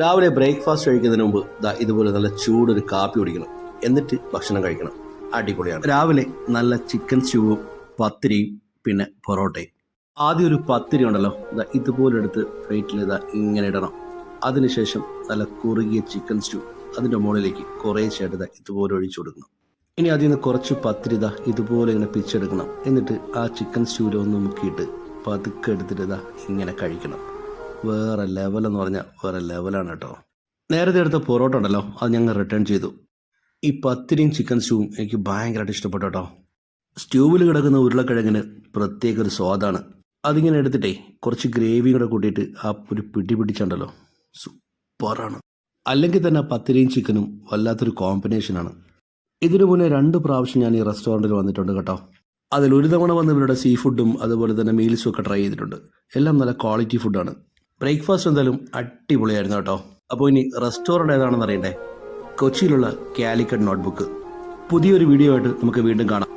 രാവിലെ ബ്രേക്ക്ഫാസ്റ്റ് കഴിക്കുന്നതിന് മുമ്പ് ദാ ഇതുപോലെ നല്ല ചൂടൊരു കാപ്പി കുടിക്കണം. എന്നിട്ട് ഭക്ഷണം കഴിക്കണം. അടിപൊളിയാണ്. രാവിലെ നല്ല ചിക്കൻ സ്റ്റൂവും പത്തിരിയും പിന്നെ പൊറോട്ടയും ആദ്യം ഒരു പത്തിരി ഉണ്ടല്ലോ ദാ ഇതുപോലെ എടുത്ത് പ്ലേറ്റിൽ ഇതാ ഇങ്ങനെ ഇടണം. അതിനുശേഷം നല്ല കുറുകിയ ചിക്കൻ സ്റ്റൂ അതിന്റെ മുകളിലേക്ക് കുറേ ഇതാ ഇതുപോലെ ഒഴിച്ചു കൊടുക്കണം. ഇനി അതിൽ നിന്ന് കുറച്ച് പത്തിരി ഇതാ ഇതുപോലെ ഇങ്ങനെ പിച്ചെടുക്കണം. എന്നിട്ട് ആ ചിക്കൻ സ്റ്റൂവിലൊന്ന് മുക്കിയിട്ട് പതുക്കെ എടുത്തിട്ട് ഇങ്ങനെ കഴിക്കണം. വേറെ ലെവലെന്ന് പറഞ്ഞാൽ വേറെ ലെവലാണ് കേട്ടോ. നേരത്തെ എടുത്ത പൊറോട്ട ഉണ്ടല്ലോ അത് ഞങ്ങൾ റിട്ടേൺ ചെയ്തു. ഈ പത്തിരിയും ചിക്കൻ സ്റ്റൂവും എനിക്ക് ഭയങ്കരമായിട്ട് ഇഷ്ടപ്പെട്ടു കേട്ടോ. സ്റ്റൂവിൽ കിടക്കുന്ന ഉരുളക്കിഴങ്ങിന് പ്രത്യേക ഒരു സ്വാദാണ്. അതിങ്ങനെ എടുത്തിട്ടേ കുറച്ച് ഗ്രേവിയും കൂടെ കൂട്ടിയിട്ട് ആ ഒരു പിടി പിടിച്ചുണ്ടല്ലോ. സൂപ്പറാണ് അല്ലെങ്കിൽ തന്നെ പത്തിരിയും ചിക്കനും വല്ലാത്തൊരു കോമ്പിനേഷനാണ് ഇതിനു മുന്നേ രണ്ട് പ്രാവശ്യം ഞാൻ ഈ റെസ്റ്റോറന്റിൽ വന്നിട്ടുണ്ട് കേട്ടോ. അതിൽ ഒരു തവണ വന്ന് ഇവരുടെ സീ ഫുഡും അതുപോലെ തന്നെ മീൽസും ഒക്കെ ട്രൈ ചെയ്തിട്ടുണ്ട്. എല്ലാം നല്ല ക്വാളിറ്റി ഫുഡാണ് ബ്രേക്ക്ഫാസ്റ്റ് എന്തായാലും അടിപൊളിയായിരുന്നു കേട്ടോ. അപ്പോൾ ഇനി റെസ്റ്റോറന്റ് ഏതാണെന്ന് അറിയണ്ടേ? കൊച്ചിയിലുള്ള കാലിക്കറ്റ് നോട്ട്ബുക്ക്. പുതിയൊരു വീഡിയോ ആയിട്ട് നമുക്ക് വീണ്ടും കാണാം.